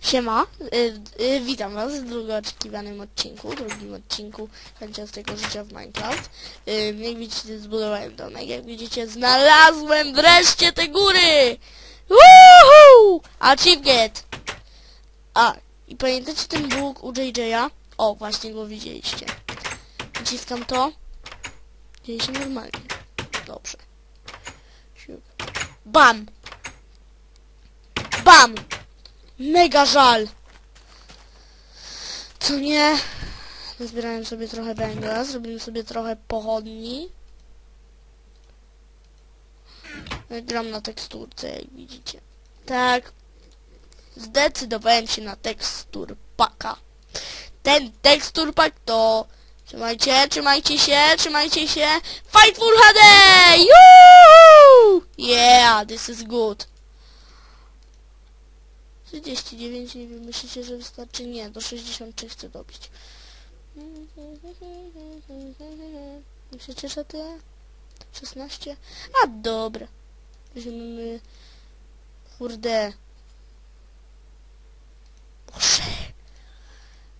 Siema, y, y, witam was w długo oczekiwanym odcinku, drugim odcinku tego życia w Minecraft. Y, jak widzicie, zbudowałem domek, jak widzicie, znalazłem wreszcie te góry! Woohoo! Achievement! A, i pamiętacie ten Bóg u JJ'a? O, właśnie go widzieliście. Naciskam to. Dzieje się normalnie. Dobrze. Bam! Bam! Mega żal! Co nie? Zbierałem sobie trochę węgla, zrobimy sobie trochę pochodni. Gram na teksturce, jak widzicie. Tak. Zdecydowałem się na tekstur paka. Ten tekstur pak to... Trzymajcie, trzymajcie się, trzymajcie się. Fightful HD! Yoo! Yeah, this is good. 39, nie wiem, myślicie, że wystarczy? Nie, do 63 chcę dobić. Myślicie, że tyle? 16? A dobra. Weźmiemy... Kurde. Boże.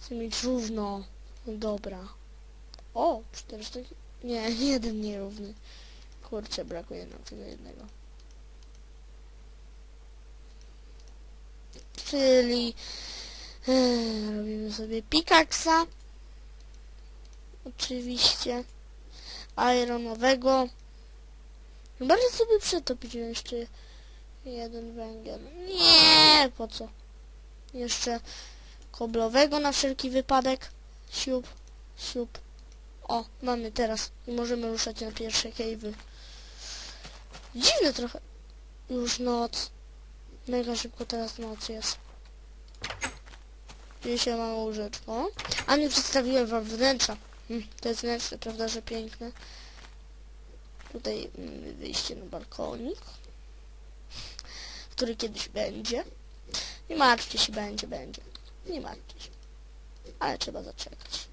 Chcę mieć równo. No dobra. O, 400... Nie, jeden nierówny. Kurczę, brakuje nam tego jednego. czyli e, robimy sobie pikaksa oczywiście. Ironowego. Bardziej sobie przetopić jeszcze jeden węgiel. Nie po co? Jeszcze koblowego na wszelki wypadek. Siup siup o mamy teraz i możemy ruszać na pierwsze cave'y dziwne trochę już noc Mega szybko teraz noc jest. Dzisiaj mamy łóżeczko. A nie przedstawiłem wam wnętrza. Hmm, to jest wnętrze, prawda, że piękne. Tutaj mm, wyjście na balkonik. Który kiedyś będzie. Nie martwcie się, będzie, będzie. Nie martwcie się. Ale trzeba zaczekać.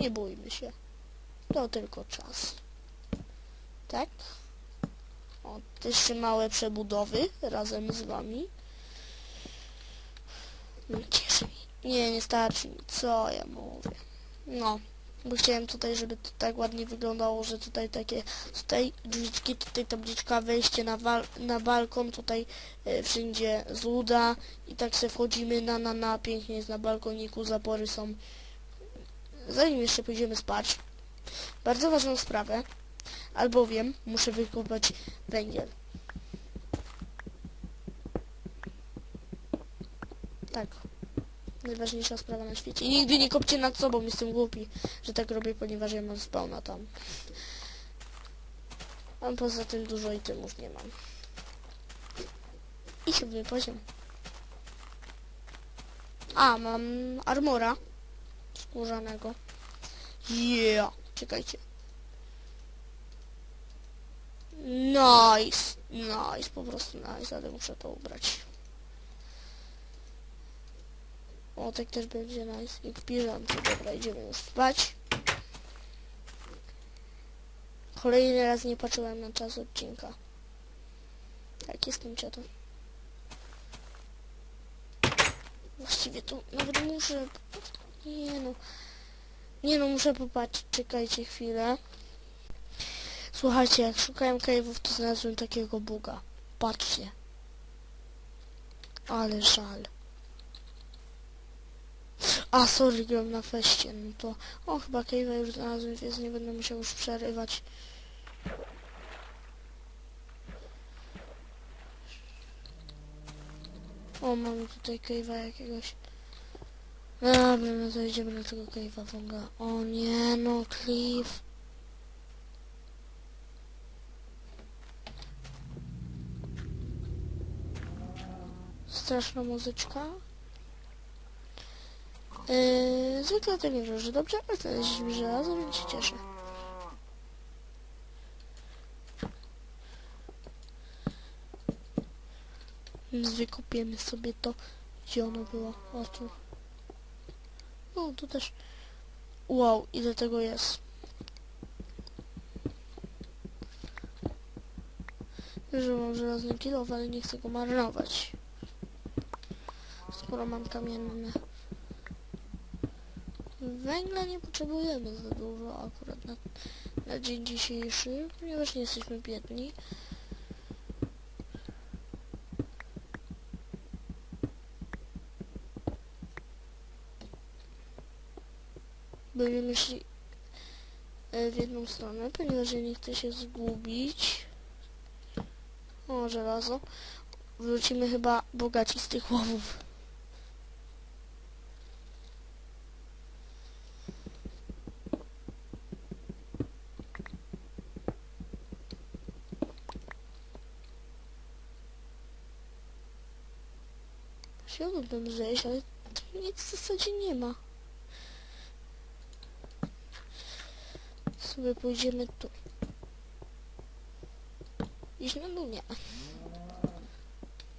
Nie bójmy się. To tylko czas. Tak? O, jeszcze małe przebudowy razem z wami. No. Nie, nie starczy mi. Co ja mówię? No, bo chciałem tutaj, żeby to tak ładnie wyglądało, że tutaj takie, tutaj drzwiczki, tutaj tabliczka, wejście na, na balkon, tutaj e, wszędzie złuda i tak se wchodzimy na, na, na, pięknie jest na balkoniku, zapory są. Zanim jeszcze pójdziemy spać, bardzo ważną sprawę, albowiem muszę wykopać węgiel. Tak. Najważniejsza sprawa na świecie. I nigdy nie kopcie nad sobą, jestem głupi, że tak robię, ponieważ ja mam spawna tam. A poza tym dużo itemów nie mam. I siódmy poziom. A, mam armora skórzanego. Yeah! Czekajcie. Nice, nice, po prostu nice, ale muszę to ubrać. O, tak też będzie nice. I w piżamce, dobra, idziemy już spać. Kolejny raz nie patrzyłem na czas odcinka. Tak, jestem ciotą. Właściwie to nawet muszę... Nie no... Nie no, muszę popatrzeć, czekajcie chwilę. Słuchajcie, jak szukałem cave'ów, to znalazłem takiego buga. Patrzcie. Ale żal. A, sorry, gram na feście, no to... O, chyba cave'a już znalazłem, więc nie będę musiał już przerywać. O, mamy tutaj cave'a jakiegoś. Dobra, no to idziemy do tego cave'a wąga. O nie, no, Cliff. straszna muzyczka. Yy, zwykle to nie wróży dobrze, ale znaleźliśmy żelazo, więc się cieszę. Więc wykupiemy sobie to, gdzie ono było. O tu. No, tu też Wow, ile tego jest. Że mam żelazny kilof, ale nie chcę go marnować. Skoro mam kamienne. Węgla nie potrzebujemy za dużo akurat na, na dzień dzisiejszy, ponieważ nie jesteśmy biedni. Będziemy szli e, w jedną stronę, ponieważ ja nie chcę się zgubić. O, żelazo. Wrócimy chyba bogaci z tych łowów. Chciałbym zejść, ale nic w zasadzie nie ma. Sobie pójdziemy tu. Na dół? Nie.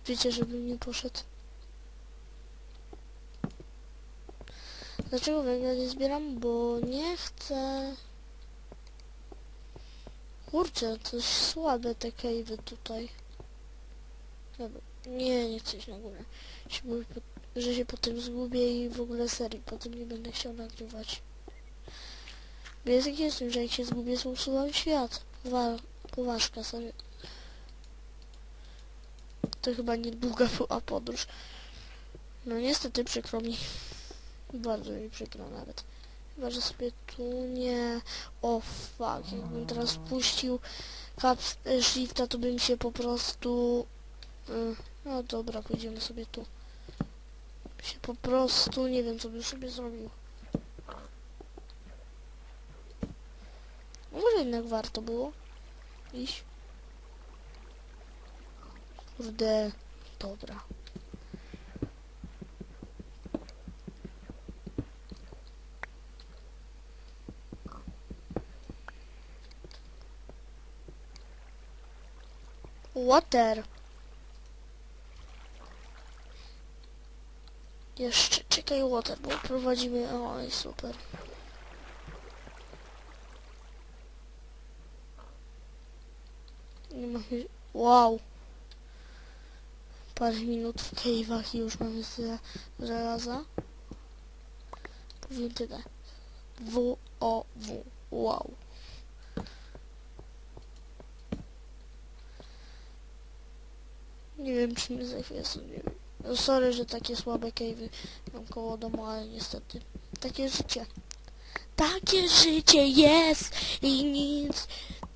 Wiecie, żebym nie poszedł. Dlaczego węgla nie zbieram? Bo nie chcę... Kurczę, coś słabe te cave'y tutaj. Dobra. Nie, nie chcę iść na górę. Że się potem zgubię i w ogóle serii potem nie będę chciał nagrywać. Jak jestem, że jak się zgubię, to usuwam świat. Wa poważka. To chyba niedługa była podróż. No niestety przykro mi. Bardzo mi przykro nawet. Chyba, że sobie tu nie... O fuck, jakbym teraz puścił caps e, shifta, to bym się po prostu... y, No dobra, pójdziemy sobie tu. Się po prostu nie wiem, co bym sobie zrobił. Może jednak warto było iść. Kurde, dobra. Water. Jeszcze czekaj water, bo prowadzimy... O, super. Nie mamy... Wow. Parę minut w cave'ach i już mamy tyle żelaza. Powiem tyle. W, O, W. Wow. Nie wiem, czy mnie za chwilę sobie... No sorry, że takie słabe cave'y mam koło domu, ale niestety. Takie życie. Takie życie jest i nic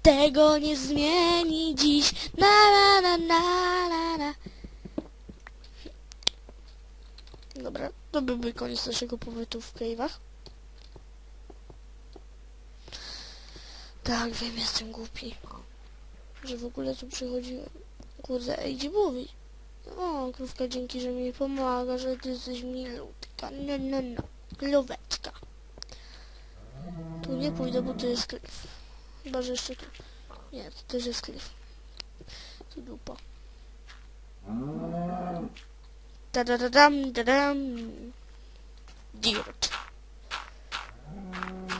tego nie zmieni dziś. Na na na na na na. Dobra, to byłby koniec naszego pobytu w cave'ach. Tak, wiem, jestem głupi. Że w ogóle tu przychodziłem. Kurde, ej, gdzie? O, krówka, dzięki, że mi pomaga, że ty jesteś milutka. No, no, no. Lóweczka. Tu nie pójdę, bo to jest klif. Chyba, że jeszcze tu. Nie, to też jest klif. Tu dupa. Da da da dam, da dam. Dirt.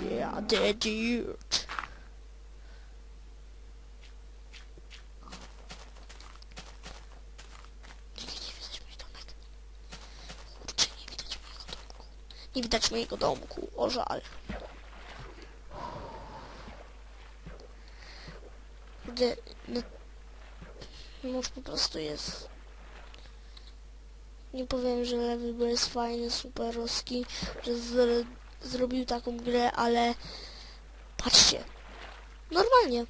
Yeah, the dirt. Nie, widać mojego domku, o żal. Kurde, no... Mąż po prostu jest... Nie powiem, że lewy bo jest fajny, superowski, że zr zrobił taką grę, ale... Patrzcie. Normalnie.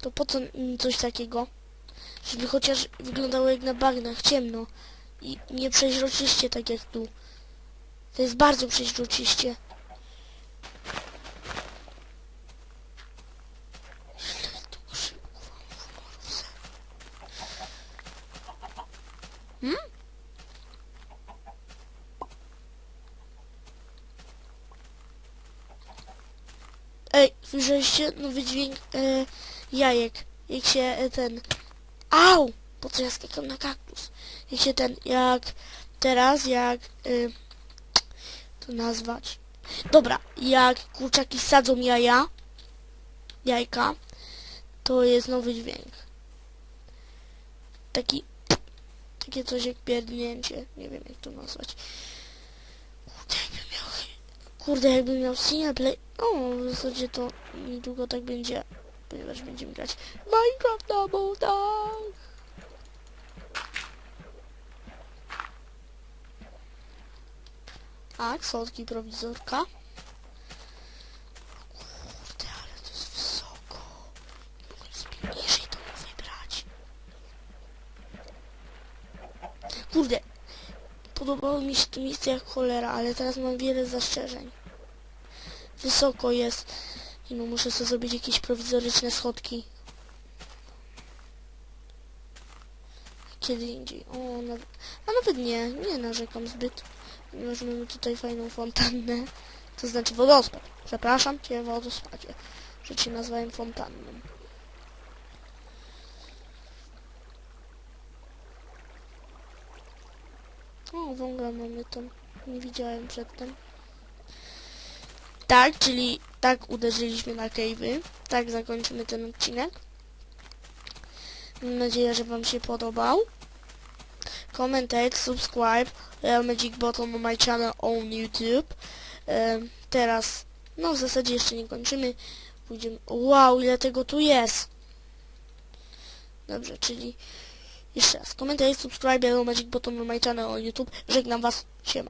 To po co coś takiego? Żeby chociaż wyglądało jak na bagnach, ciemno. I nie przeźroczyście tak jak tu. To jest bardzo przeźroczyście. Ile tu grzybów mam w morze? Hmm? Ej, słyszeliście nowy dźwięk e, jajek? Jak się e, ten... Au! Po co ja skakam na kaktus? Jak się ten, jak teraz, jak... E, to nazwać? Dobra, jak kurczaki sadzą jaja, jajka, to jest nowy dźwięk. Taki, takie coś jak pierdnięcie, nie wiem jak to nazwać. Kurde, jakbym miał, kurde, jakbym miał single play, o, w zasadzie to niedługo tak będzie, ponieważ będziemy grać Minecraft na modach. Tak, słodki prowizorka. Kurde, ale to jest wysoko. Mogę sobie niżej to wybrać. Kurde, podobało mi się to miejsce jak cholera, ale teraz mam wiele zastrzeżeń. Wysoko jest. I no muszę sobie zrobić jakieś prowizoryczne schodki. Kiedy indziej. O, nawet, a nawet nie, nie narzekam zbyt. Ponieważ mamy tutaj fajną fontannę. To znaczy wodospad. Przepraszam Cię, wodospadzie, że Cię nazwałem fontanną. O, wągla mamy tam. Nie widziałem przedtem. Tak, czyli tak uderzyliśmy na cave'y. Tak zakończymy ten odcinek. Mam nadzieję, że Wam się podobał. Commentate, subscribe, Real Magic Button on my channel on YouTube. E, teraz, no w zasadzie jeszcze nie kończymy. Pójdziemy, wow, ile tego tu jest. Dobrze, czyli jeszcze raz. Commentate, subscribe, Real Magic Button on my channel on YouTube. Żegnam Was, siema.